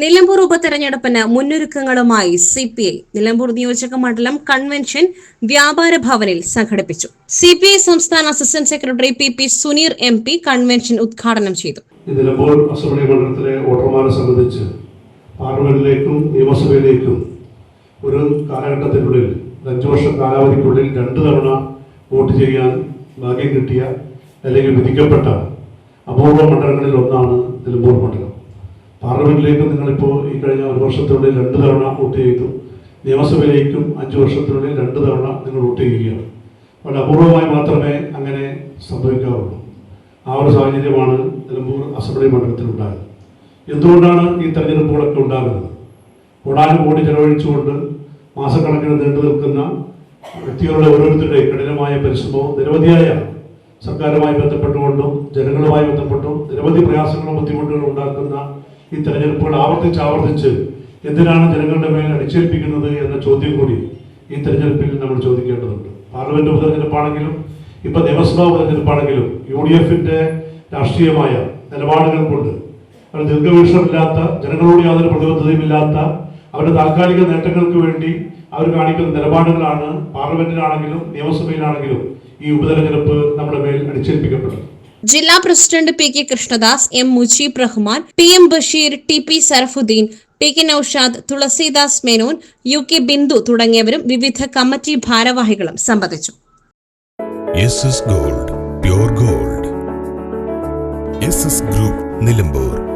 നിലമ്പൂർ ഉപതെരഞ്ഞെടുപ്പിന് മുന്നൊരുക്കങ്ങളുമായി C P I Nilambur നിയോജക മണ്ഡലം കൺവെൻഷൻ വ്യാപാര ഭവനിൽ സംഘടിപ്പിച്ചു. സി പി ഐ സംസ്ഥാന assistant secretary P P Suneer M P convention ഉദ്ഘാടനം ചെയ്തു. നിലമ്പൂർ അസംബ്ലി മണ്ഡലത്തിലെ വോട്ടർമാരെ സംബന്ധിച്ച് പാർലമെന്റിലേക്കും നിയമസഭയിലേക്കും ഒരു കാലഘട്ടത്തിനുള്ളിൽ അഞ്ചു വർഷ കാലാവധിക്കുള്ളിൽ രണ്ടു തവണ വോട്ട് ചെയ്യാൻ ഭാഗ്യം കിട്ടിയ അല്ലെങ്കിൽ വിധിക്കപ്പെട്ട അപൂർവ മണ്ഡലങ്ങളിൽ ഒന്നാണ് നിലമ്പൂർ മണ്ഡലം. പാർലമെന്റിലേക്കും നിങ്ങളിപ്പോൾ ഈ കഴിഞ്ഞ ഒരു വർഷത്തിനുള്ളിൽ രണ്ട് തവണ വോട്ട് ചെയ്തു. നിയമസഭയിലേക്കും അഞ്ച് വർഷത്തിനുള്ളിൽ രണ്ട് തവണ നിങ്ങൾ വോട്ട് ചെയ്യുകയാണ്. വളരെ അപൂർവമായി മാത്രമേ അങ്ങനെ സംഭവിക്കാറുള്ളൂ. ആ ഒരു സാഹചര്യമാണ് നിലമ്പൂർ അസംബ്ലി മണ്ഡലത്തിൽ ഉണ്ടായത് എന്തുകൊണ്ടാണ് ഈ തെരഞ്ഞെടുപ്പുകളൊക്കെ ഉണ്ടാകുന്നത്? കോടാനും കോടി ചെലവഴിച്ചുകൊണ്ട് മാസക്കണക്കിന് നീണ്ടു നിൽക്കുന്ന വ്യക്തികളുടെ ഓരോരുത്തരുടെ കഠിനമായ പരിശ്രമവും നിരവധിയായ സർക്കാരുമായി ബന്ധപ്പെട്ടുകൊണ്ടും ജനങ്ങളുമായി ബന്ധപ്പെട്ടും നിരവധി പ്രയാസങ്ങളും ബുദ്ധിമുട്ടുകളും ഉണ്ടാക്കുന്ന ഈ തെരഞ്ഞെടുപ്പുകൾ ആവർത്തിച്ച് ആവർത്തിച്ച് എന്തിനാണ് ജനങ്ങളുടെ മേൽ അടിച്ചേൽപ്പിക്കുന്നത് എന്ന ചോദ്യം കൂടി ഈ തെരഞ്ഞെടുപ്പിൽ നമ്മൾ ചോദിക്കേണ്ടതുണ്ട്. പാർലമെന്റ് ഉപതെരഞ്ഞെടുപ്പാണെങ്കിലും ഇപ്പൊ നിയമസഭാ ഉപതെരഞ്ഞെടുപ്പാണെങ്കിലും യു ഡി എഫിന്റെ രാഷ്ട്രീയമായ നിലപാടുകൾ കൊണ്ട് അവർ ദീർഘവീക്ഷണമില്ലാത്ത ജനങ്ങളോട് യാതൊരു പ്രതിബദ്ധതയുമില്ലാത്ത അവരുടെ താൽക്കാലിക നേട്ടങ്ങൾക്ക് വേണ്ടി അവർ കാണിക്കുന്ന നിലപാടുകളാണ് പാർലമെന്റിലാണെങ്കിലും നിയമസഭയിലാണെങ്കിലും ഈ ഉപതെരഞ്ഞെടുപ്പ് നമ്മുടെ മേൽ അടിച്ചേൽപ്പിക്കപ്പെടുന്നത്. ജില്ലാ president P K Krishnadas M Mujeeb Rahman P M Basheer T P Sarafuddeen P K Noushad Thulasidas Menon U K Bindu തുടങ്ങിയവരും വിവിധ കമ്മിറ്റി ഭാരവാഹികളും സംബന്ധിച്ചു. Gold gold. ഗ്രൂപ്പ് നിലമ്പൂർ.